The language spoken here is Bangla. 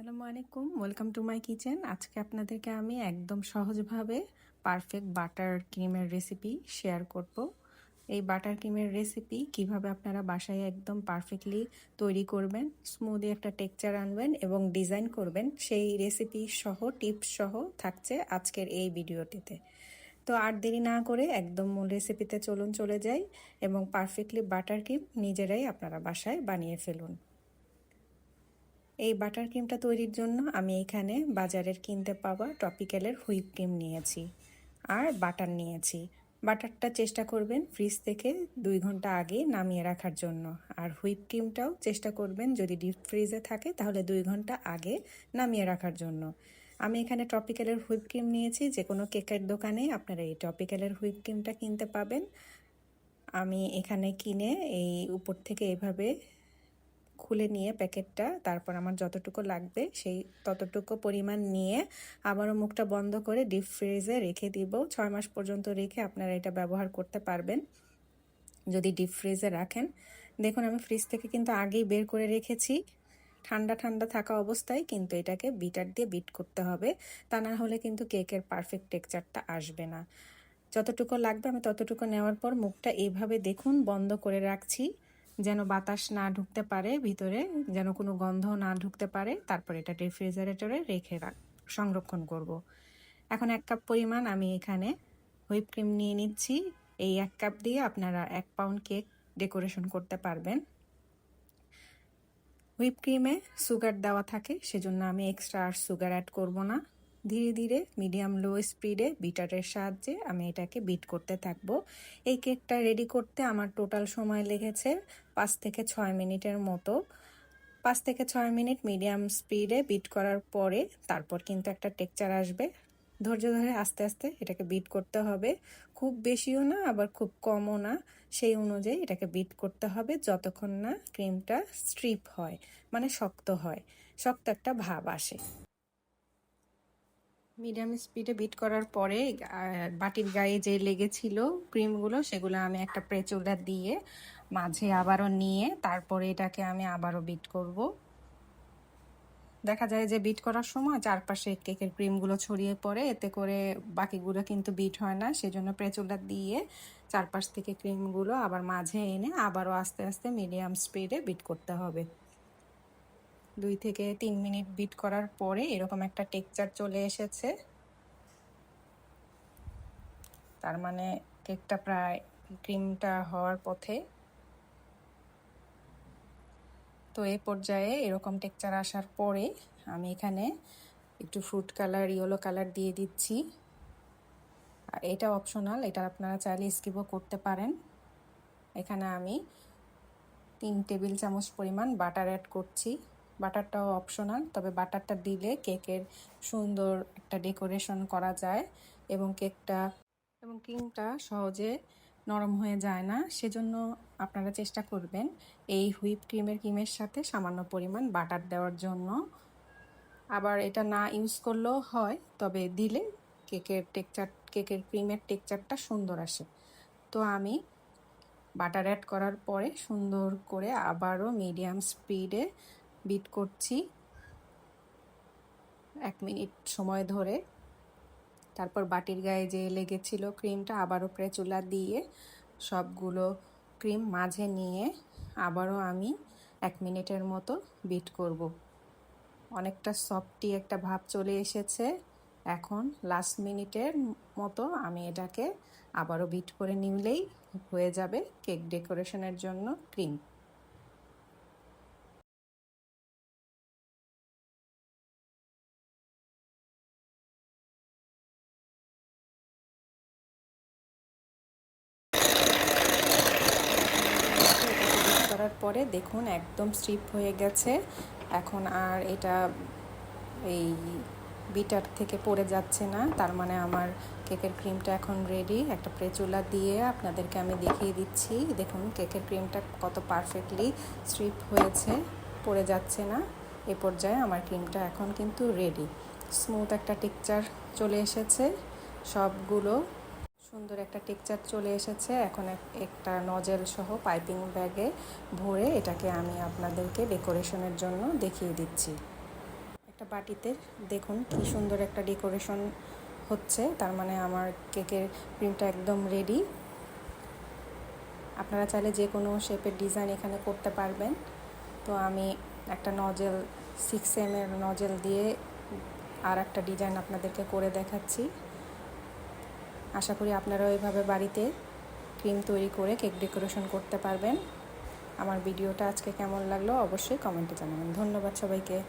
আসসালামু আলাইকুম ওয়েলকাম টু মাই কিচেন আজকে আপনাদেরকে আমি একদম সহজভাবে পারফেক্ট বাটার ক্রিমের রেসিপি শেয়ার করব। এই বাটার ক্রিমের রেসিপি কীভাবে আপনারা বাসায় একদম পারফেক্টলি তৈরি করবেন স্মুদি একটা টেক্সচার আনবেন এবং ডিজাইন করবেন, সেই রেসিপি সহ টিপস সহ থাকছে আজকের এই ভিডিওটিতে। তো আর দেরি না করে একদম মূল রেসিপিতে চলুন, চলে যাই এবং পারফেক্টলি বাটার ক্রিম নিজেরাই আপনারা বাসায় বানিয়ে ফেলুন। এই বাটার ক্রিমটা তৈরির জন্য আমি এখানে বাজারের কিনতে পাওয়া টপিক্যালের হুইপ ক্রিম নিয়েছি আর বাটার নিয়েছি। বাটারটা চেষ্টা করবেন ফ্রিজ থেকে দুই ঘণ্টা আগে নামিয়ে রাখার জন্য। আর হুইপ ক্রিমটাও চেষ্টা করবেন যদি ডিপ ফ্রিজে থাকে তাহলে দুই ঘণ্টা আগে নামিয়ে রাখার জন্য। আমি এখানে টপিক্যালের হুইপ ক্রিম নিয়েছি যে কোনো কেকের দোকানে আপনারা এই টপিক্যালের হুইপ ক্রিমটা কিনতে পাবেন। আমি এখানে কিনে এই উপর থেকে এভাবে খুলে নিয়ে প্যাকেটটা, তারপর আমার যতটুকু লাগবে সেই ততটুকু পরিমাণ নিয়ে আবারও মুখটা বন্ধ করে ডিপ ফ্রিজে রেখে দিব। ছয় মাস পর্যন্ত রেখে আপনারা এটা ব্যবহার করতে পারবেন। যদি ডিপ ফ্রিজে রাখেন। দেখুন, আমি ফ্রিজ থেকে কিন্তু আগেই বের করে রেখেছি। ঠান্ডা ঠান্ডা থাকা অবস্থায় কিন্তু এটাকে বিটার দিয়ে বিট করতে হবে। তা না হলে কিন্তু কেকের পারফেক্ট টেক্সচারটা আসবে না। যতটুকু লাগবে আমি ততটুকু নেওয়ার পর মুখটা এইভাবে দেখুন, বন্ধ করে রাখছি। যেন বাতাস না ঢুকতে পারে ভিতরে, যেন কোনো গন্ধ না ঢুকতে পারে, তারপর এটা রেফ্রিজারেটরে রেখে রাখ সংরক্ষণ করব। এখন এক কাপ পরিমাণ আমি এখানে হুইপ ক্রিম নিয়ে নিচ্ছি। এই এক কাপ দিয়ে আপনারা এক পাউন্ড কেক ডেকোরেশন করতে পারবেন। হুইপ ক্রিমে সুগার দেওয়া থাকে, সেজন্য আমি এক্সট্রা আর সুগার অ্যাড করব না। ধীরে ধীরে মিডিয়াম লো স্পিডে বিটারের সাহায্যে আমি এটাকে বিট করতে থাকব। এই কেকটা রেডি করতে আমার টোটাল সময় লেগেছে পাঁচ থেকে ছয় মিনিটের মতো। পাঁচ থেকে ছয় মিনিট মিডিয়াম স্পিডে বিট করার পরে তারপর কিন্তু একটা টেকচার আসবে। ধৈর্য ধরে আস্তে আস্তে এটাকে বিট করতে হবে। খুব বেশিও না, আবার খুব কমও না। সেই অনুযায়ী এটাকে বিট করতে হবে যতক্ষণ না ক্রিমটা স্ট্রিপ হয় মানে শক্ত হয়, শক্ত একটা ভাব আসে। মিডিয়াম স্পিডে বিট করার পরে বাটির গায়ে যে লেগেছিল ক্রিমগুলো সেগুলো আমি একটা প্রেচুরা দিয়ে মাঝে আবারও নিয়ে তারপরে এটাকে আমি আবারও বিট করব। দেখা যায় যে বিট করার সময় চারপাশে কেকের ক্রিমগুলো ছড়িয়ে পড়ে, এতে করে বাকিগুলো কিন্তু বিট হয় না। সেজন্য প্রেচুলা দিয়ে চারপাশ থেকে ক্রিমগুলো আবার মাঝে এনে আবারও আস্তে আস্তে মিডিয়াম স্পিডে বিট করতে হবে। দুই থেকে তিন মিনিট বিট করার পরে এরকম একটা টেক্সচার চলে এসেছে। তার মানে কেকটা প্রায় ক্রিমটা হওয়ার পথে। তো এ পর্যায়ে এরকম টেক্সচার আসার পরে আমি এখানে একটু ফ্রুট কালার, ইয়েলো কালার দিয়ে দিচ্ছি। আর এটা অপশনাল, এটা আপনারা চাইলে স্কিপও করতে পারেন। এখানে আমি তিন টেবিল চামচ পরিমাণ বাটার অ্যাড করছি। বাটারটাও অপশনাল তবে বাটারটা দিলে কেকের সুন্দর একটা ডেকোরেশন করা যায় এবং কেকটা এবং ক্রিমটা সহজে নরম হয়ে যায় না। সেজন্য আপনারা চেষ্টা করবেন এই হুইপ ক্রিমের ক্রিমের সাথে সামান্য পরিমাণ বাটার দেওয়ার জন্য। আবার এটা না ইউজ করলেও হয়, তবে দিলে কেকের টেকচার কেকের ক্রিমের টেকচারটা সুন্দর আসে। তো আমি বাটার অ্যাড করার পরে সুন্দর করে আবারও মিডিয়াম স্পিডে বিট করছি। এক মিনিট সময় ধরে। তারপর বাটির গায়ে যে লেগেছিল ক্রিমটা আবারও প্রেচুলা দিয়ে সবগুলো ক্রিম মাঝে নিয়ে আবারও আমি এক মিনিটের মতো বিট করব। অনেকটা সফটি একটা ভাব চলে এসেছে। এখন লাস্ট মিনিটের মতো আমি এটাকে আবারও বিট করে নিলেই হয়ে যাবে কেক ডেকোরেশনের জন্য ক্রিম। পরে দেখুন একদম স্ট্রিপ হয়ে গেছে। এখন আর এটা এই বিটার থেকে পড়ে যাচ্ছে না। তার মানে আমার কেকের ক্রিমটা এখন রেডি একটা প্রেচুলা দিয়ে আপনাদেরকে আমি দেখিয়ে দিচ্ছি। দেখুন কেকের ক্রিমটা কত পারফেক্টলি স্ট্রিপ হয়েছে, পড়ে যাচ্ছে না। এ পর্যায়ে আমার ক্রিমটা এখন কিন্তু রেডি স্মুথ একটা টেক্সচার চলে এসেছে। সবগুলো সুন্দর একটা টেক্সচার চলে এসেছে। এখন একটা নজেল সহ পাইপিং ব্যাগে ভরে এটাকে আমি আপনাদেরকে ডেকোরেশনের জন্য দেখিয়ে দিচ্ছি। একটা বাটিতে দেখুন কি সুন্দর একটা ডেকোরেশন হচ্ছে। তার মানে আমার কেকের ক্রিমটা একদম রেডি। আপনারা চাইলে যে কোনো শেপের ডিজাইন এখানে করতে পারবেন। তো আমি একটা নজেল সিক্স এম এর নজেল দিয়ে আর একটা ডিজাইন আপনাদেরকে করে দেখাচ্ছি। আশা করি আপনারাও এইভাবে বাড়িতে ক্রিম তৈরি করে কেক ডেকোরেশন করতে পারবেন। আমার ভিডিওটা আজকে কেমন লাগল অবশ্যই কমেন্টে জানাবেন। ধন্যবাদ সবাইকে।